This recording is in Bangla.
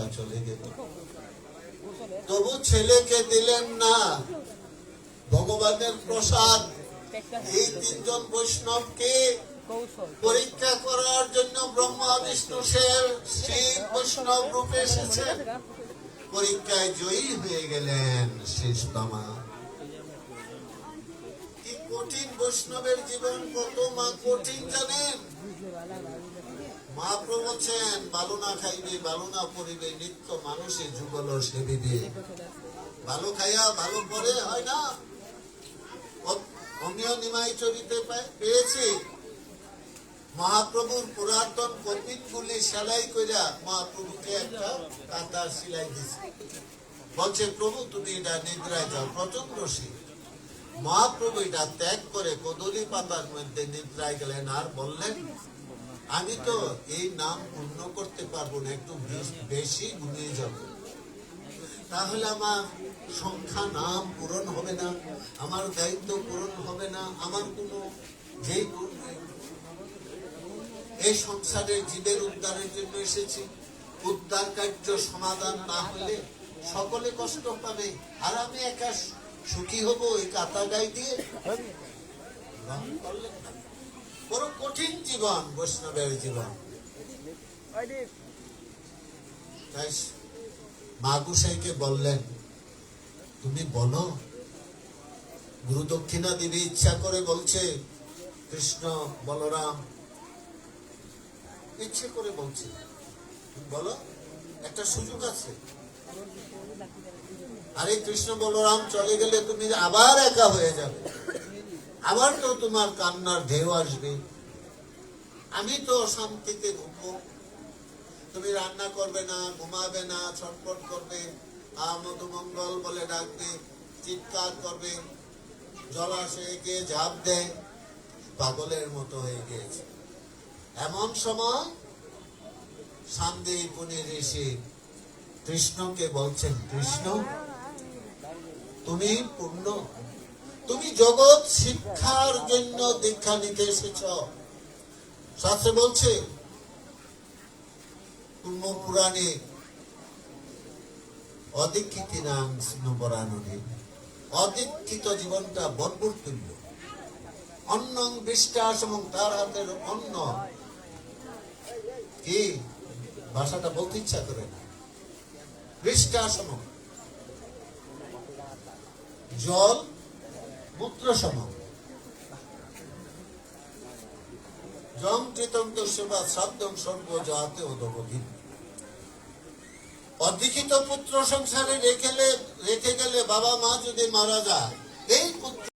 পরীক্ষা চলে গেল। তবু ছেলেকে দিলেন না। ভগবানের প্রসাদ। এই তিনজন বৈষ্ণবকে পরীক্ষা করার জন্য ব্রহ্মা, বিষ্ণু শ্রী শিব, বৈষ্ণব রূপে এসেছেন। পরীক্ষায় জয়ী হয়ে গেলেন কঠিন বৈষ্ণবের জীবন কত মা কঠিন জানেন? খাইবে নিত্য মানুষে যুগল সেবিবে। ভালো খাইয়া ভালো পরে হয় না? অমিয় নিমাই চরিতে পেয়েছি। মহাপ্রভুর পুরাতন কপিন গুলি সেলাই কইরা মহাপ্রভুকে একটা কাতার সিলাই দিছে। বলছে, প্রভু, তুমি এটা নিদ্রায় যাও প্রচণ্ড শীত। মহাপ্রভু এটা ত্যাগ করে কদলী পাতার মধ্যে নিদ্রায় গেলেন আর বললেন, আমি তো এই নাম পূর্ণ করতে পারব না, একটু বেশি ঘুমিয়ে যাব। তাহলে আমার সংখ্যা নাম পূরণ হবে না, আমার দায়িত্ব পূরণ হবে না, আমার কোনো যেই এই সংসারের জীবের উদ্ধারের জন্য এসেছি। উদ্ধার কার্য সমাধান না হলে সকলে কষ্ট পাবে, আর আমি একা সুখী হব এই কাতা গাই দিয়ে। বড় কঠিন জীবন, বৈষ্ণবের জীবন। তাই মা বললেন, তুমি বলো, গুরু দক্ষিণা দিবি ইচ্ছা করে বলছে, কৃষ্ণ বলরাম ইচ্ছে করে বলছে। বলো, একটা সুযোগ আছে। আরে কৃষ্ণ বলরাম, চলে গেলে তুমি আবার একা হয়ে যাবে। আবার তো তোমার কান্নার ঢেউ আসবে। আমি তো শান্তিতে ঘুমবো তুমি রান্না করবে না, ঘুমাবে না, ছটফট করবে মধুমঙ্গল বলে ডাকবে, চিৎকার করবে জলাশয়ে গিয়ে ঝাঁপ দেয়, পাগলের মতো হয়ে গিয়েছে। এমন সময় শান্তিপুনি ঋষি কৃষ্ণকে বলছেন, কৃষ্ণ তুমি পূর্ণ। তুমি জগৎ শিক্ষার জন্য দীক্ষা নিতে এসেছ। শাস্ত্রে বলছে, পূর্ণ পুরাণে, অদীক্ষিত নাম সিংহপরাণনে অদীক্ষিত জীবনটা বর্বর তুল্য। অন্ন বিশ্বাস এবং তার হাতের অন্ন। কি? ভাষাটা বলতে ইচ্ছা করে না। বৃষ্টাসম। জল, মূত্র সম জম চেতন্ত সেবা সাধ্যম সর্ব যাতে অধবধি অধিকিত পুত্র সংসারে রেখে রেখে গেলে বাবা মা যদি মারা যায়, এই পুত্র